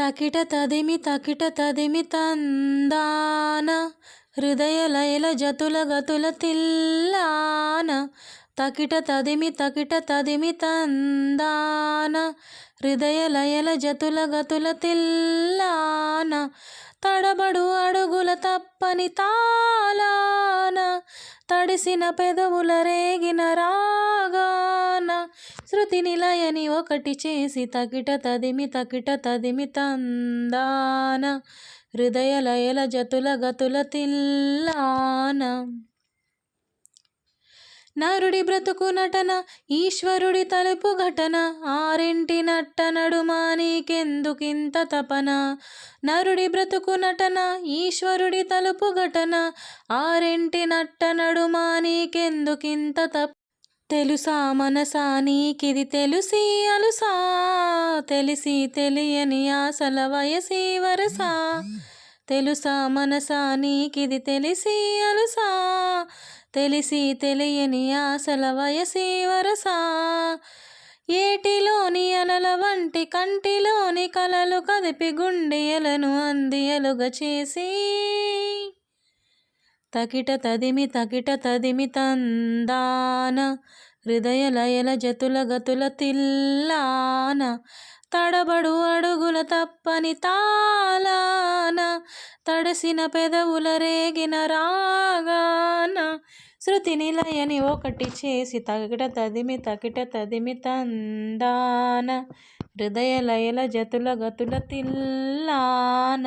తకిట తదిమి తకిట తదిమి తందాన. హృదయ లయల జతుల గతుల తిల్లాన. తకిట తదిమి తకిట తదిమి తందాన హృదయ లయల జతుల గతుల తిల్లాన తడబడు అడుగుల తప్పని తాళాన తడిసిన పెదవుల రేగిన రాగాన శృతి నిలయని ఒకటి చేసి తకిట తదిమి తకిట తదిమి తందాన హృదయ లయల జతుల గతుల తిల్లాన. నరుడి బ్రతుకు నటన ఈశ్వరుడి తలుపు ఘటన ఆరింటి నట్ట నడుమా నీకెందుకింత తపన? నరుడి బ్రతుకు నటన ఈశ్వరుడి తలుపు ఘటన ఆరింటి నట్ట నడుమా నీకెందుకింత తప? తెలుసా మనసా నీకిది తెలిసి అలుసా? తెలిసి తెలియని ఆశల వయసి వరసా? తెలుసా మనసా నీకిది తెలిసి అలుసా? తెలిసి తెలియని ఆశల వయసి వరసా. ఏటిలోని అలల వంటి కంటిలోని కలలు కదిపి గుండెలను అందియలుగా చేసి. తకిట తదిమి తకిట తదిమి తందాన హృదయ లయల జతుల గతుల తిల్లాన తడబడు అడుగుల తప్పని తాళాన తడసిన పెదవుల రేగిన రా శృతినిలయని ఒకటి చేసి తకిట తదిమి తకిట తదిమి తందాన హృదయ లయల జతుల గతుల తిల్లాన.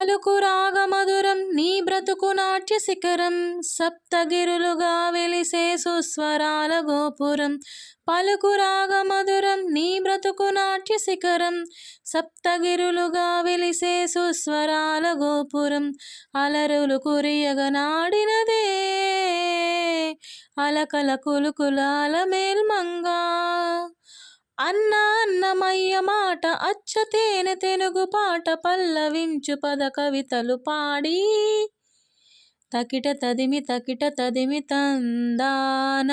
పలుకు రాగమధురం నీ బ్రతుకు నాట్య శిఖరం సప్తగిరులుగా వెలిసే సుస్వరాల గోపురం. పలుకు రాగమధురం నీ బ్రతుకు నాట్య శిఖరం సప్తగిరులుగా వెలిసే సుస్వరాల గోపురం. అలరులు కురియగ నాడినదే అలకల కులుకులాల మేల్మంగా. అన్న అన్నమయ్య మాట అచ్చ తేనె తెనుగు పాట పల్లవించు పద కవితలు పాడి. తకిట తదిమి తకిట తదిమి తందాన